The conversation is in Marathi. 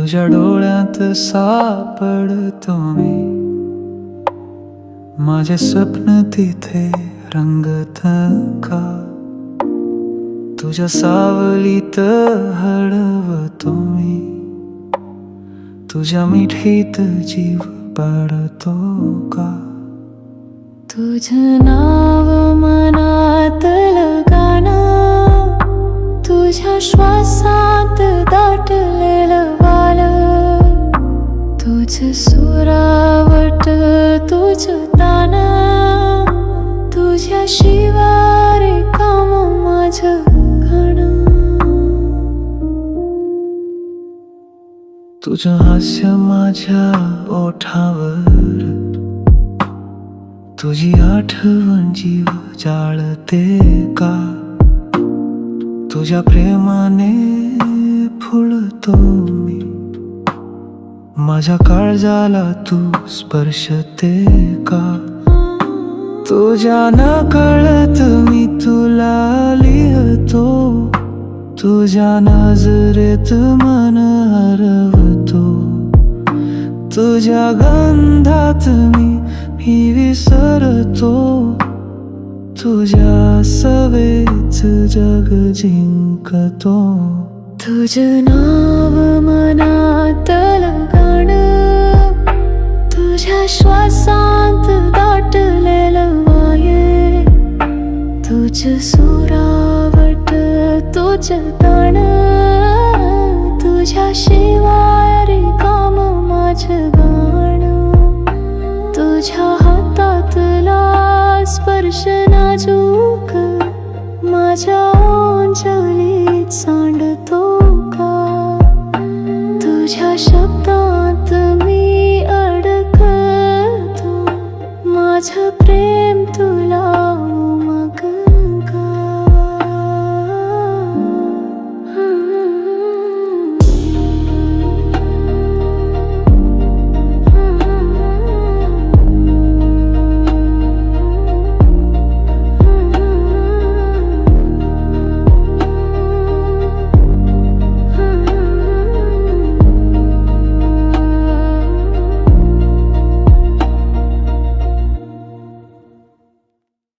तुझ्या डोळ्यात सापडतो मी. माझे स्वप्न तिथे रंगत का? तुझ्या सावलीत हळवतो मी. तुझ्या मिठीत जीव पाडतो का? तुझं नाव मनातलं गाणं तुझ्या श्वासात दाटलेलं तुझ सुरावट तुझं ताना तुझ्या शिवारे काम माझं गाणं तुझं हास्य माझ्या ओठावर तुझी आठवण जीव जाळते का? तुझ्या प्रेमाने फुलतो माझ्या काळजाला तू स्पर्शते का? तुझ्या नकळत मी तुला लिहतो. तुझ्या नजरेत मन हरवतो. तुझ्या गंधात मी मी विसरतो. तुझ्या सवेच जग जिंकतो. तुझ नाव मनात तुझ सुरावट तुझ ताण तुझ्या शिवाय रिकाम माझ गाण. तुझ्या हातातला स्पर्श नाजूक माझ्या ओंजलीत सांडतो का? तुझ्या शब्दात मी अडकतो माझ प्रेम तू